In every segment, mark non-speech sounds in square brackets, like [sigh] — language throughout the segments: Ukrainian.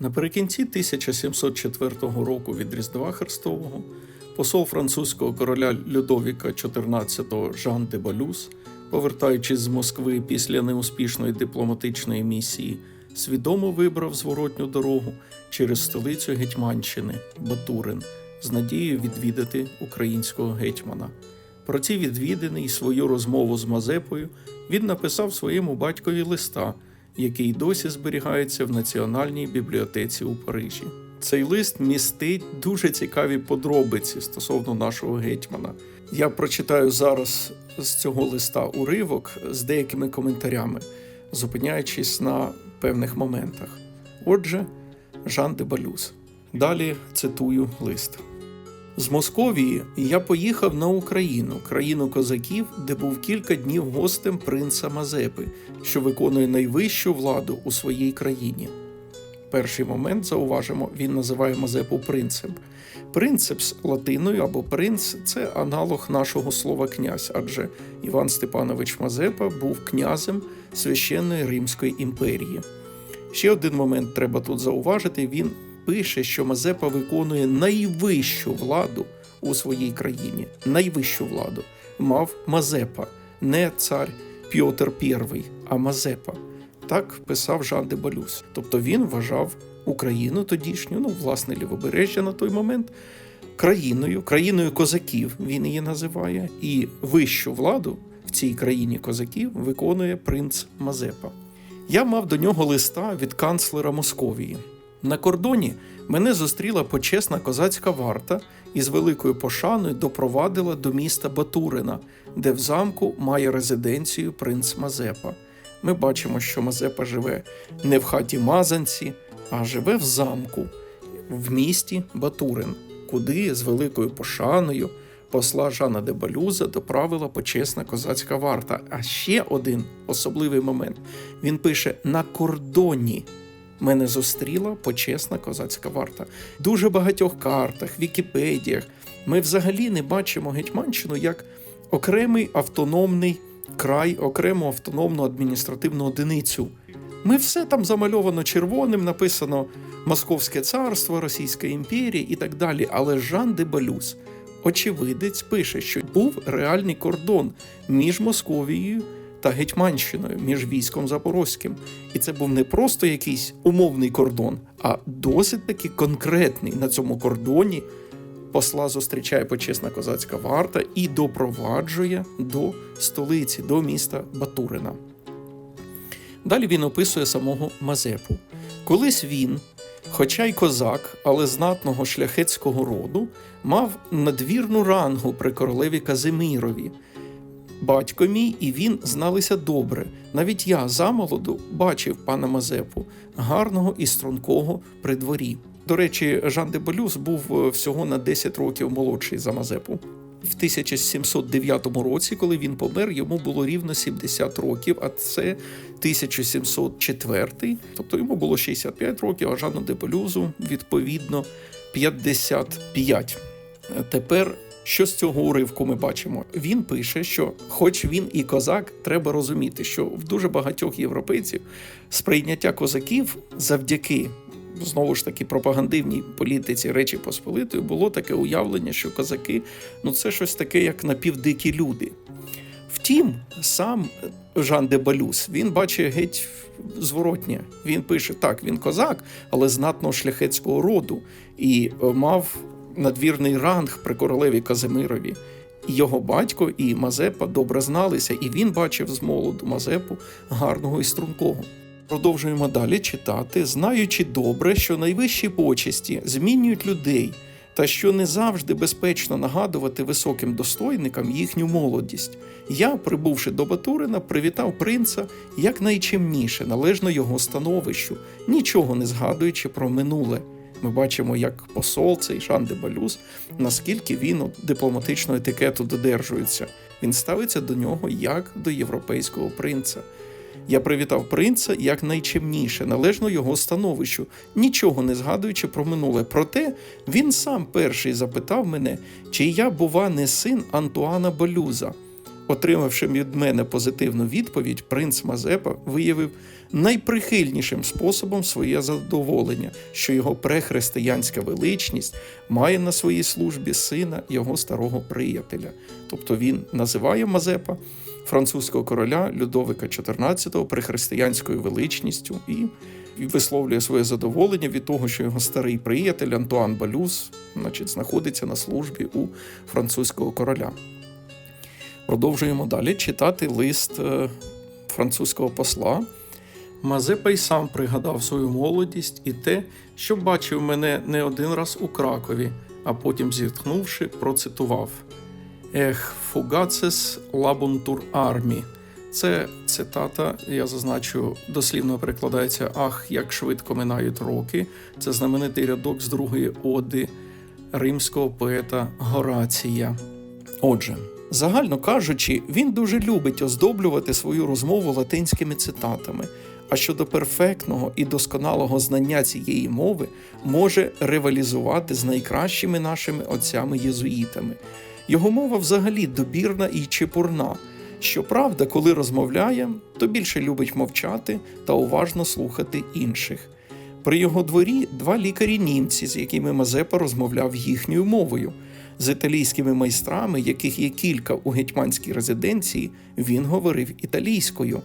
Наприкінці 1704 року від Різдва Христового посол французького короля Людовіка XIV Жан де Балюс, повертаючись з Москви після неуспішної дипломатичної місії, свідомо вибрав зворотню дорогу через столицю Гетьманщини Батурин з надією відвідати українського гетьмана. Про ці відвідини і свою розмову з Мазепою він написав своєму батькові листа, який досі зберігається в Національній бібліотеці у Парижі. Цей лист містить дуже цікаві подробиці стосовно нашого гетьмана. Я прочитаю зараз з цього листа уривок з деякими коментарями, зупиняючись на певних моментах. Отже, Жан де Балюс. Далі цитую лист. З Московії я поїхав на Україну, країну козаків, де був кілька днів гостем принца Мазепи, що виконує найвищу владу у своїй країні. Перший момент зауважимо, він називає Мазепу принцем. Принцепс латиною або принц це аналог нашого слова князь, адже Іван Степанович Мазепа був князем священної Римської імперії. Ще один момент треба тут зауважити: він пише, що Мазепа виконує найвищу владу у своїй країні. Найвищу владу мав Мазепа, не цар Пьотр І, а Мазепа. Так писав Жан де Балюс. Тобто він вважав Україну тодішню, ну, власне, лівобережжя на той момент, країною, країною козаків він її називає, і вищу владу в цій країні козаків виконує принц Мазепа. Я мав до нього листа від канцлера Московії. На кордоні мене зустріла почесна козацька варта і з великою пошаною допровадила до міста Батурина, де в замку має резиденцію принц Мазепа. Ми бачимо, що Мазепа живе не в хаті Мазанці, а живе в замку в місті Батурин, куди з великою пошаною посла Жана де Балюза доправила почесна козацька варта. А ще один особливий момент: він пише на кордоні. Мене зустріла почесна козацька варта. Дуже багатьох картах, Вікіпедіях ми взагалі не бачимо Гетьманщину як окремий автономний край, окрему автономну адміністративну одиницю. Ми все там замальовано червоним, написано Московське царство, Російська імперія і так далі. Але Жан де Балюс, очевидець, пише, що був реальний кордон між Московією та Гетьманщиною, між військом Запорозьким. І це був не просто якийсь умовний кордон, а досить таки конкретний на цьому кордоні. Посла зустрічає почесна козацька варта і допроваджує до столиці, до міста Батурина. Далі він описує самого Мазепу. Колись він, хоча й козак, але знатного шляхетського роду, мав надвірну рангу при королеві Казимірові. Батько мій і він зналися добре. Навіть я замолоду бачив пана Мазепу, гарного і стрункого при дворі. До речі, Жан де Балюс був всього на 10 років молодший за Мазепу. В 1709 році, коли він помер, йому було рівно 70 років, а це 1704, тобто йому було 65 років, а Жану де Балюзу, відповідно, 55. Тепер що з цього уривку ми бачимо? Він пише, що, хоч він і козак, треба розуміти, що в дуже багатьох європейців сприйняття козаків завдяки знову ж таки пропагандивній політиці Речі Посполитої було таке уявлення, що козаки ну це щось таке, як напівдикі люди. Втім, сам Жан де Балюс він бачить геть зворотнє. Він пише: так, він козак, але знатного шляхетського роду і мав надвірний ранг при королеві Казимирові. Його батько і Мазепа добре зналися, і він бачив з молоду Мазепу гарного і стрункого. Продовжуємо далі читати, знаючи добре, що найвищі почесті змінюють людей, та що не завжди безпечно нагадувати високим достойникам їхню молодість. Я, прибувши до Батурина, привітав принца якнайчимніше, належно його становищу, нічого не згадуючи про минуле. Ми бачимо, як посол цей Жан де Балюс, наскільки він дипломатичного етикету додержується. Він ставиться до нього як до європейського принца. Я привітав принца як найчимніше, належно його становищу, нічого не згадуючи про минуле. Проте він сам перший запитав мене, чи я, бува, не син Антуана Балюза. Отримавши від мене позитивну відповідь, принц Мазепа виявив найприхильнішим способом своє задоволення, що його прехристиянська величність має на своїй службі сина його старого приятеля. Тобто він називає Мазепа французького короля Людовика XIV прихристиянською величністю і висловлює своє задоволення від того, що його старий приятель Антуан Балюс значить, знаходиться на службі у французького короля. Продовжуємо далі читати лист е, французького посла. Мазепа й сам пригадав свою молодість і те, що бачив мене не один раз у Кракові, а потім, зітхнувши, процитував Ех, фугацес лабунтур армі. Це цитата, я зазначу, дослівно перекладається Ах, як швидко минають роки. Це знаменитий рядок з другої оди римського поета Горація. Отже, загально кажучи, він дуже любить оздоблювати свою розмову латинськими цитатами. А щодо перфектного і досконалого знання цієї мови може ревалізувати з найкращими нашими отцями-єзуїтами. Його мова взагалі добірна і чепурна. Щоправда, коли розмовляє, то більше любить мовчати та уважно слухати інших. При його дворі два лікарі німці, з якими Мазепа розмовляв їхньою мовою. З італійськими майстрами, яких є кілька у гетьманській резиденції, він говорив італійською.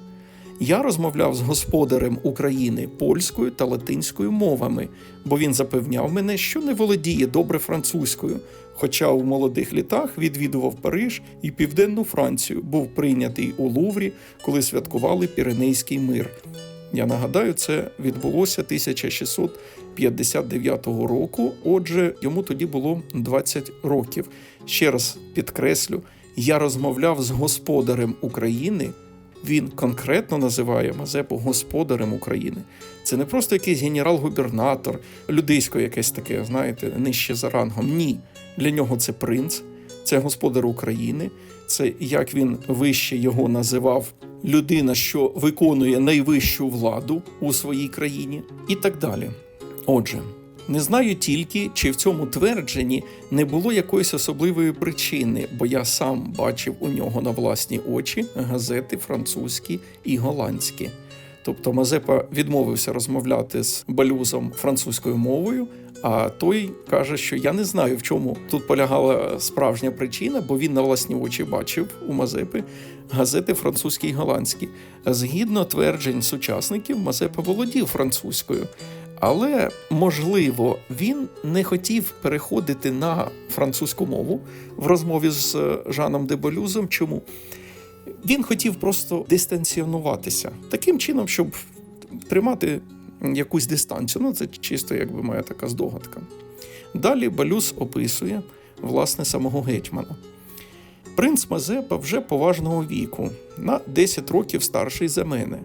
Я розмовляв з господарем України польською та латинською мовами, бо він запевняв мене, що не володіє добре французькою, хоча у молодих літах відвідував Париж і Південну Францію, був прийнятий у Луврі, коли святкували Піренейський мир. Я нагадаю, це відбулося 1659 року. Отже, йому тоді було 20 років. Ще раз підкреслю, я розмовляв з господарем України. Він конкретно називає Мазепу господарем України. Це не просто якийсь генерал-губернатор, людисько якесь таке, знаєте, нижче за рангом. Ні. Для нього це принц, це господар України, це як він вище його називав людина, що виконує найвищу владу у своїй країні, і так далі. Отже. Не знаю тільки, чи в цьому твердженні не було якоїсь особливої причини, бо я сам бачив у нього на власні очі газети французькі і голландські. Тобто Мазепа відмовився розмовляти з балюзом французькою мовою, а той каже, що я не знаю, в чому тут полягала справжня причина, бо він на власні очі бачив у Мазепи газети французькі і голландські. Згідно тверджень сучасників, Мазепа володів французькою. Але можливо він не хотів переходити на французьку мову в розмові з Жаном Деболюзом. Чому? Він хотів просто дистанціонуватися таким чином, щоб тримати якусь дистанцію. Ну, це чисто, якби моя така здогадка. Далі Балюс описує власне самого гетьмана. Принц Мазепа вже поважного віку, на 10 років старший за мене.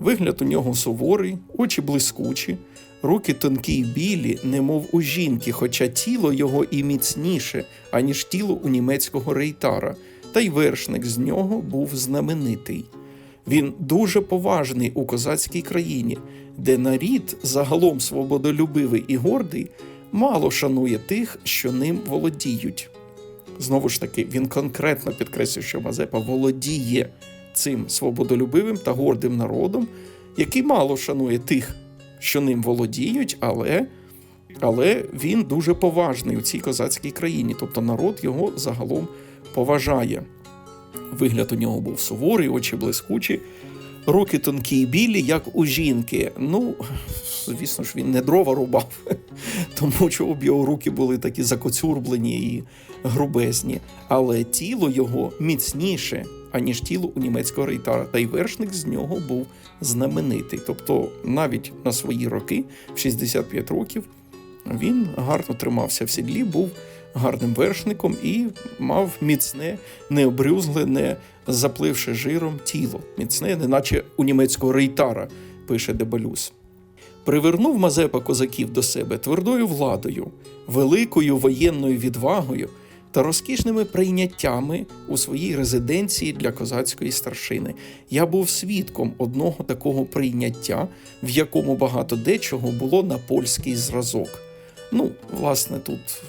Вигляд у нього суворий, очі блискучі, руки тонкі й білі, немов у жінки, хоча тіло його і міцніше, аніж тіло у німецького рейтара, та й вершник з нього був знаменитий. Він дуже поважний у козацькій країні, де нарід, загалом свободолюбивий і гордий, мало шанує тих, що ним володіють. Знову ж таки, він конкретно підкреслює, що Мазепа володіє цим свободолюбивим та гордим народом, який мало шанує тих, що ним володіють, але але він дуже поважний у цій козацькій країні. Тобто народ його загалом поважає. Вигляд у нього був суворий, очі блискучі, руки тонкі і білі, як у жінки. Ну, звісно ж, він не дрова рубав, [laughs] тому що об його руки були такі закоцюрблені і грубезні, але тіло його міцніше, аніж тіло у німецького рейтара, та й вершник з нього був знаменитий. Тобто, навіть на свої роки, в 65 років, він гарно тримався в сідлі, був гарним вершником і мав міцне, необрюзле, не запливши жиром тіло, міцне, неначе у німецького рейтара, пише Дебалюс. Привернув Мазепа козаків до себе твердою владою, великою воєнною відвагою та розкішними прийняттями у своїй резиденції для козацької старшини. Я був свідком одного такого прийняття, в якому багато дечого було на польський зразок. Ну, власне, тут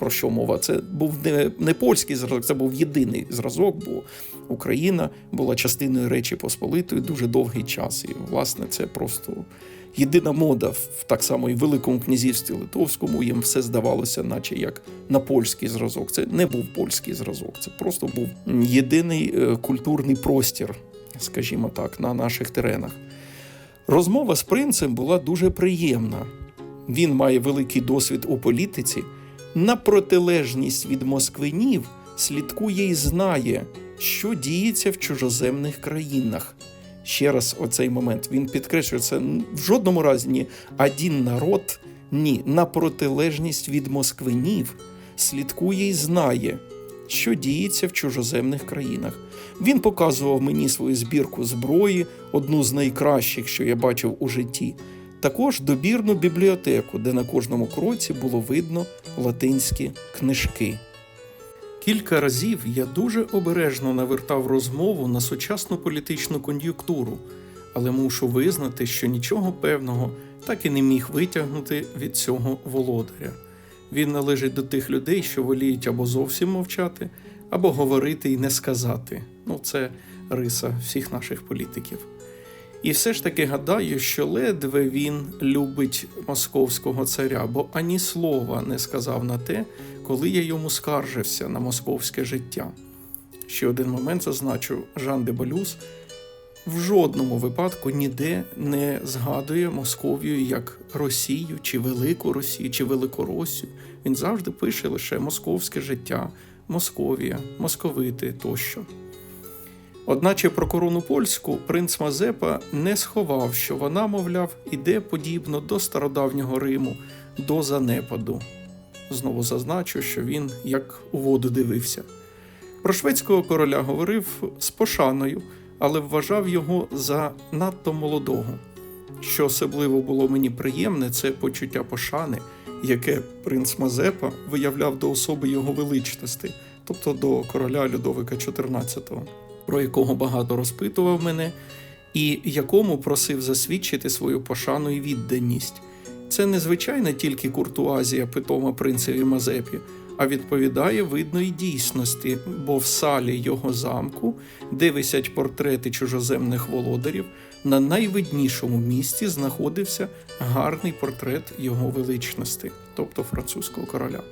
Про що мова? Це був не, не польський зразок, це був єдиний зразок, бо Україна була частиною Речі Посполитої дуже довгий час. І, власне, це просто єдина мода в так само і Великому князівстві Литовському. Їм все здавалося, наче як на польський зразок. Це не був польський зразок, це просто був єдиний е, культурний простір, скажімо так, на наших теренах. Розмова з принцем була дуже приємна. Він має великий досвід у політиці. На протилежність від москвинів слідкує і знає, що діється в чужоземних країнах. Ще раз, оцей момент він підкреслює це в жодному разі ні один народ, ні, на протилежність від москвинів слідкує і знає, що діється в чужоземних країнах. Він показував мені свою збірку зброї, одну з найкращих, що я бачив у житті. Також добірну бібліотеку, де на кожному кроці було видно латинські книжки. Кілька разів я дуже обережно навертав розмову на сучасну політичну кон'юнктуру, але мушу визнати, що нічого певного так і не міг витягнути від цього володаря. Він належить до тих людей, що воліють або зовсім мовчати, або говорити і не сказати. Ну, це риса всіх наших політиків. І все ж таки гадаю, що ледве він любить московського царя, бо ані слова не сказав на те, коли я йому скаржився на московське життя. Ще один момент зазначу: Жан де Балюс в жодному випадку ніде не згадує Московію як Росію, чи Велику Росію, чи Великоросію. Він завжди пише лише московське життя, Московія, московити тощо. Одначе про корону польську принц Мазепа не сховав, що вона, мовляв, іде подібно до стародавнього Риму, до занепаду. Знову зазначу, що він як у воду дивився. Про шведського короля говорив з пошаною, але вважав його за надто молодого. Що особливо було мені приємне, це почуття пошани, яке принц Мазепа виявляв до особи його величності, тобто до короля Людовика XIV, про якого багато розпитував мене, і якому просив засвідчити свою пошану і відданість. Це незвичайна тільки куртуазія питома принцеві Мазепі, а відповідає видної дійсності, бо в салі його замку, де висять портрети чужоземних володарів, на найвиднішому місці знаходився гарний портрет його величності, тобто французького короля.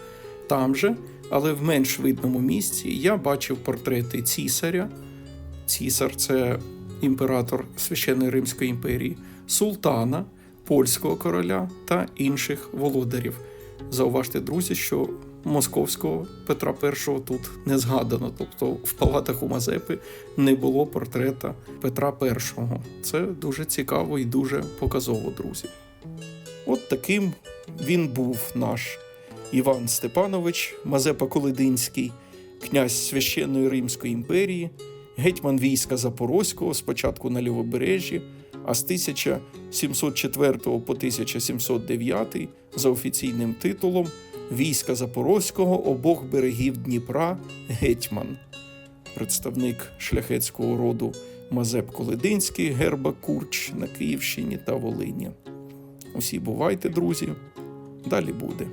Там же, але в менш видному місці, я бачив портрети цісаря. Цісар це імператор Священної Римської імперії, султана, польського короля та інших володарів. Зауважте, друзі, що московського Петра І тут не згадано, тобто в палатах у Мазепи не було портрета Петра І. Це дуже цікаво і дуже показово, друзі. От таким він був наш Іван Степанович Мазепа Колидинський, князь Священної Римської імперії, гетьман війська Запорозького, спочатку на лівобережжі, а з 1704 по 1709 за офіційним титулом війська Запорозького обох берегів Дніпра гетьман, представник шляхетського роду Мазеп Колидинський, герба Курч на Київщині та Волині. Усі бувайте, друзі. Далі буде.